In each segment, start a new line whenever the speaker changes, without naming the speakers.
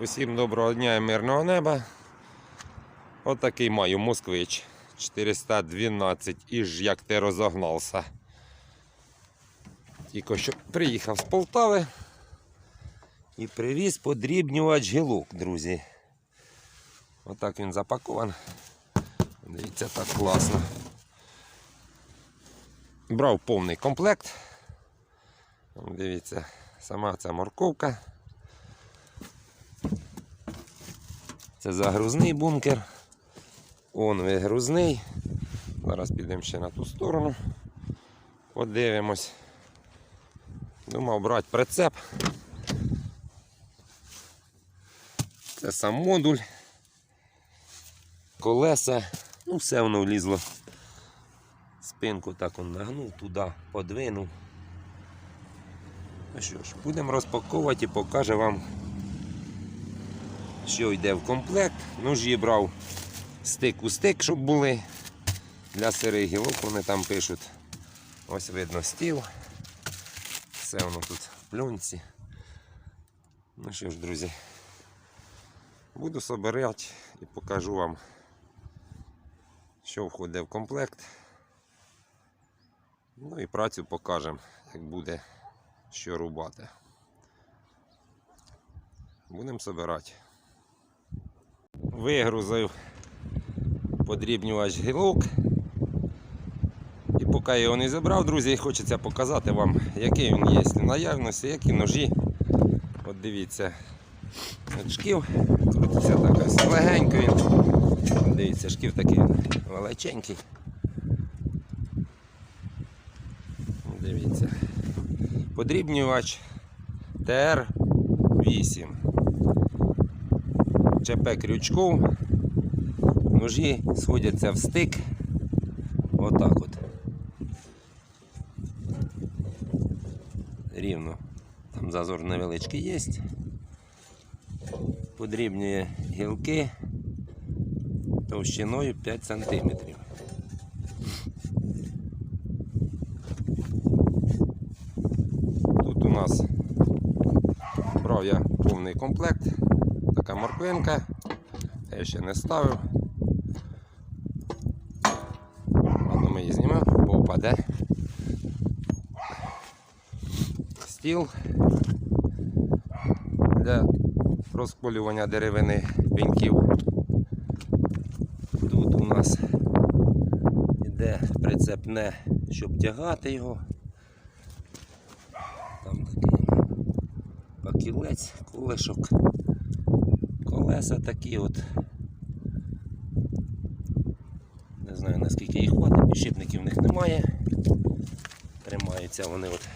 Усім доброго дня і мирного неба. Отакий маю москвич 412 і ж як ти розогнався. Тільки що приїхав з Полтави і привіз подрібнювач гілок, друзі. Отак він запакован. Дивіться, так класно. Брав повний комплект. Дивіться, сама ця морковка. Це загрузний бункер. Он вигрузний. Зараз підемо ще на ту сторону. Подивимось. Думав брати прицеп. Це сам модуль. Колеса. Ну, все воно влізло. Спинку так он нагнув, туди подвинув. Ну що ж, будемо розпаковувати і покаже вам що йде в комплект. Ножі брав стик у стик, щоб були. Для сирих гілок вони там пишуть. Ось видно стіл. Все воно тут в плюнці. Ну що ж, друзі, буду собирати і покажу вам, що входить в комплект. Ну і працю покажемо, як буде що рубати. Будемо собирати вигрузив подрібнювач гілок. І поки його не забрав, друзі, хочеться показати вам, який він є в наявності, які ножі. От дивіться, шків крутиться так ось легенько він. Дивіться, шків такий величенький. Дивіться. Подрібнювач ТР-8. ЧП крючков. Ножі сходяться в стик. Отак от. Рівно. Там зазор невеличкий є. Подрібнює гілки товщиною 5 см. Тут у нас брав я повний комплект така морквинка. Я ще не ставив. Ладно, ми її знімемо, бо впаде. Стіл для розколювання деревини вінків. Тут у нас іде прицепне, щоб тягати його. Там такий пакілець, кулешок колеса такі от. Не знаю наскільки їх хватить, підшипників в них немає. Тримаються вони от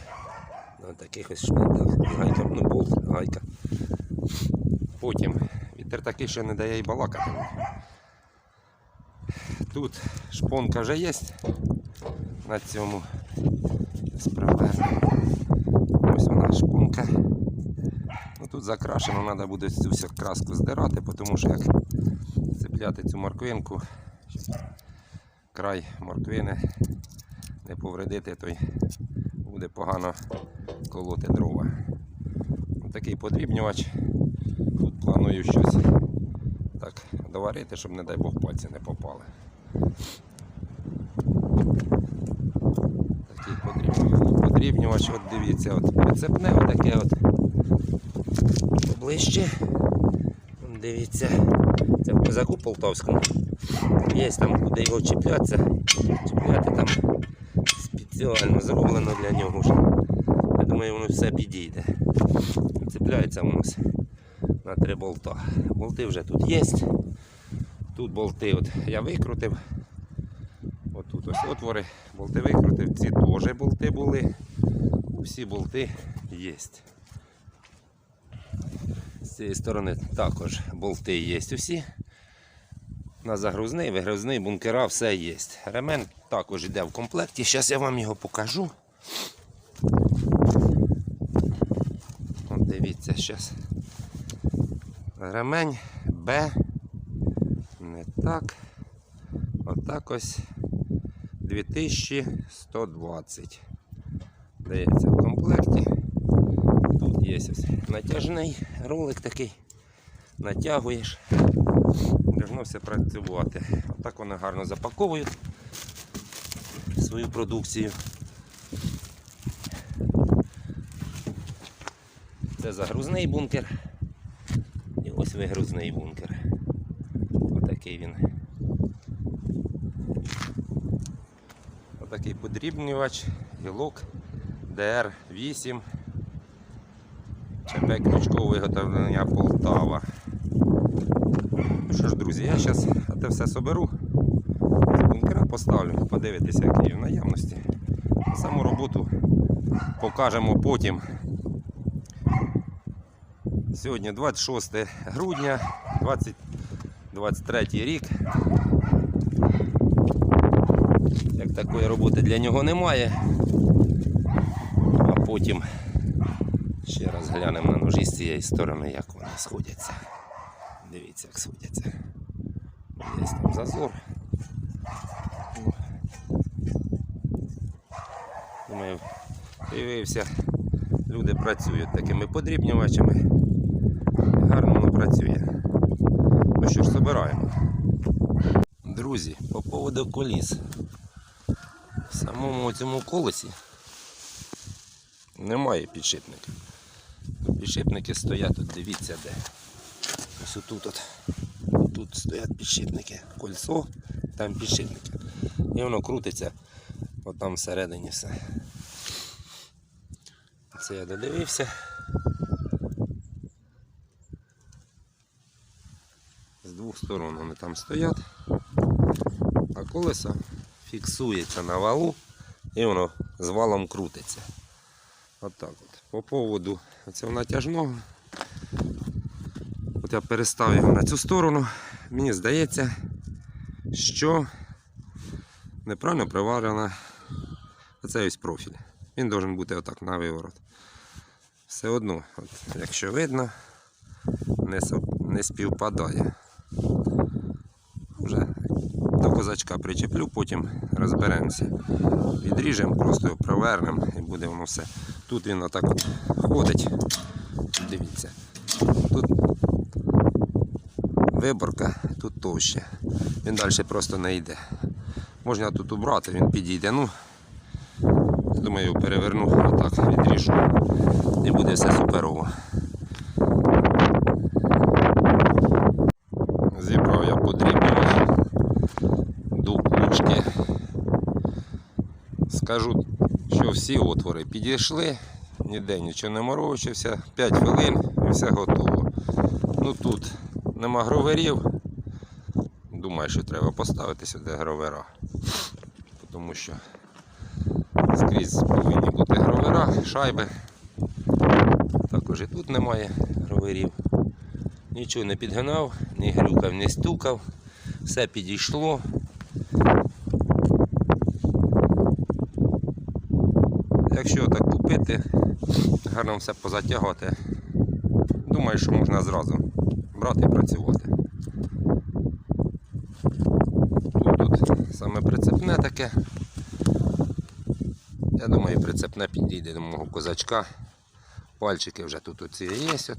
на таких ось шпинтах. Гайка, ну болт, гайка. Потім вітер такий, що не дає й балакати. Тут шпонка вже є на цьому справедливо. Ось вона шпонка. Ну, тут закрашено, треба буде цю всю краску здирати, тому що як цепляти цю морквинку, щоб край морквини не повредити, то й буде погано колоти дрова. Такий подрібнювач. Тут планую щось так доварити, щоб, не дай Бог, пальці не попали. Такий подрібнювач, от дивіться, от прицепне, отаке от ближче. Дивіться, це в козаку полтавському. Є там, куди його чіплятися. Чіпляти там спеціально зроблено для нього. вже. Я думаю, воно все підійде. Цепляється воно ось на три болта. Болти вже тут є. Тут болти от я викрутив. Отут ось отвори, болти викрутив, ці теж болти були. Всі болти є. З цієї сторони також болти є усі. На загрузний, вигрузний, бункера, все є. Ремень також йде в комплекті. Зараз я вам його покажу. От дивіться, зараз. Ремень Б. Не так. Отак ось 2120. Дається в комплекті. Є натяжний ролик такий. натягуєш. Должно все працювати. Отак вони гарно запаковують свою продукцію. Це загрузний бункер. І ось вигрузний бункер. Отакий він. Отакий подрібнювач, гілок DR8. ЧП крючкового виготовлення Полтава. Ну що ж, друзі, я зараз це все соберу. Ці бункера поставлю, подивитися, які в наявності. Саму роботу покажемо потім. Сьогодні 26 грудня 2023 рік. Як такої роботи для нього немає. А потім ще раз глянемо на ножі з цієї сторони, як вони сходяться. Дивіться, як сходяться. Є там зазор. Думаю, дивився, люди працюють такими подрібнювачами. Гарно воно працює. Ну що ж, збираємо. Друзі, по поводу коліс. В самому цьому колесі немає підшипника. Підшипники стоять тут, дивіться де. Ось тут от. Тут стоять підшипники. Кольцо, там підшипники. І воно крутиться отам всередині все. Це я додивився. З двох сторон вони там стоять, а колесо фіксується на валу і воно з валом крутиться. Отак от. По поводу цього натяжного. От я перестав його на цю сторону. Мені здається, що неправильно приварена оцей ось профіль. Він має бути отак на виворот. Все одно, от, якщо видно, не співпадає. Вже до козачка причеплю, потім розберемося. Відріжемо, просто провернемо і буде воно все. Тут він отак от ходить. Дивіться. Тут виборка, тут товще. Він далі просто не йде. Можна тут убрати, він підійде. Ну, думаю, переверну, отак відріжу. І буде все суперово. Зібрав я подрібнювач до кучки. Скажу, що всі отвори підійшли, ніде нічого не морочився, 5 хвилин і все готово. Ну тут нема гроверів. Думаю, що треба поставити сюди гровера. Тому що скрізь повинні бути гровера, шайби. Також і тут немає гроверів. Нічого не підгинав, ні грюкав, ні стукав. Все підійшло. Якщо так купити, гарно все позатягувати, думаю, що можна зразу брати і працювати. Тут, тут саме прицепне таке. Я думаю, прицепне підійде до мого козачка. Пальчики вже тут оці є.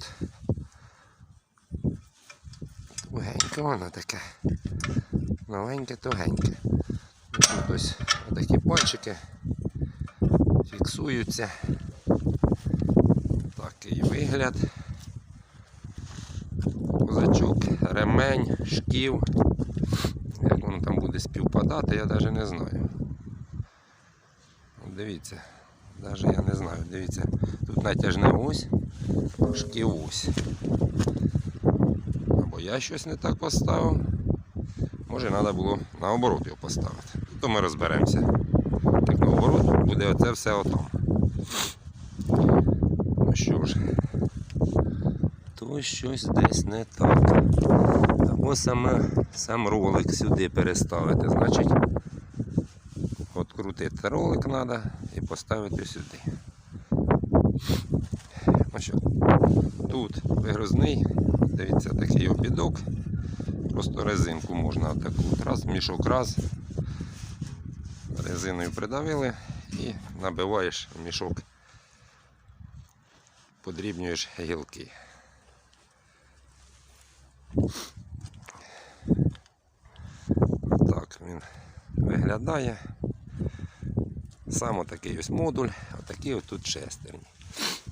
Тугеньке воно таке. Новеньке, тугеньке. Тут ось такі пальчики фіксуються. Такий вигляд. Козачок, ремень, шків. Як воно там буде співпадати, я навіть не знаю. Дивіться, навіть я не знаю. Дивіться, тут натяжна ось, шків ось. Або я щось не так поставив. Може треба було наоборот його поставити. То ми розберемося. Наоборот буде оце все отам. Ну що ж, то щось десь не так. Або саме, сам ролик сюди переставити. Значить, відкрутити ролик треба і поставити сюди. Ну що, тут вигрузний, дивіться, такий обідок. Просто резинку можна отаку от раз, мішок раз резиною придавили і набиваєш мішок, подрібнюєш гілки. Так він виглядає. Саме такий ось модуль, отакі ось тут шестерні.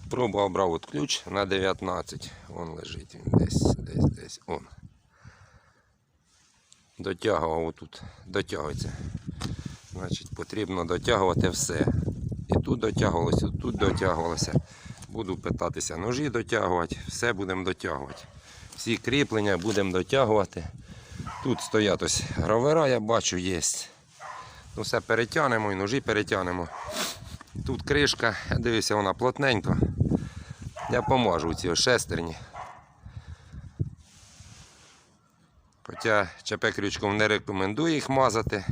Пробував брав от ключ на 19, он лежить, він десь, десь, десь, он. Дотягував отут, дотягується. Значить, потрібно дотягувати все. І тут дотягувалося, і тут дотягувалося. Буду питатися ножі дотягувати, все будемо дотягувати. Всі кріплення будемо дотягувати. Тут стоять ось гравера, я бачу, є. Ну, все перетягнемо і ножі перетягнемо. Тут кришка, я дивлюся, вона плотненько. Я поможу ці шестерні. Хоча ЧП крючком не рекомендую їх мазати.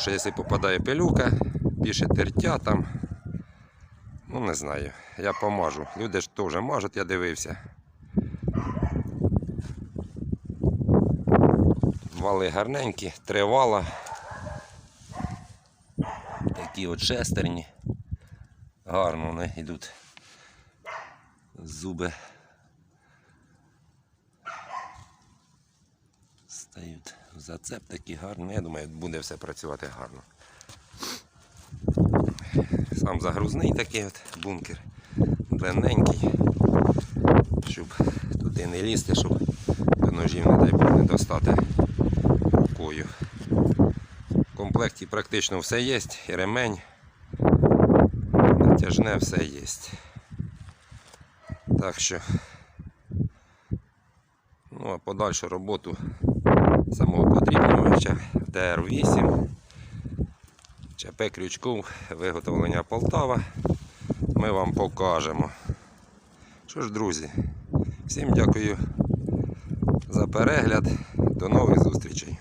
Що якщо попадає пилюка, більше тертя там. Ну не знаю, я помажу. Люди ж теж мажуть, я дивився. Вали гарненькі, три вала. Такі от шестерні. Гарно вони йдуть. Зуби стають зацеп такі гарні. Я думаю, буде все працювати гарно. Сам загрузний такий от бункер. Длинненький. Щоб туди не лізти, щоб до ножів, не дай Бог, не достати рукою. В комплекті практично все є, і ремень, натяжне все є. Так що, ну а подальшу роботу самого потрібного ДР-8, ЧП крючком виготовлення Полтава. Ми вам покажемо. Що ж, друзі, всім дякую за перегляд. До нових зустрічей.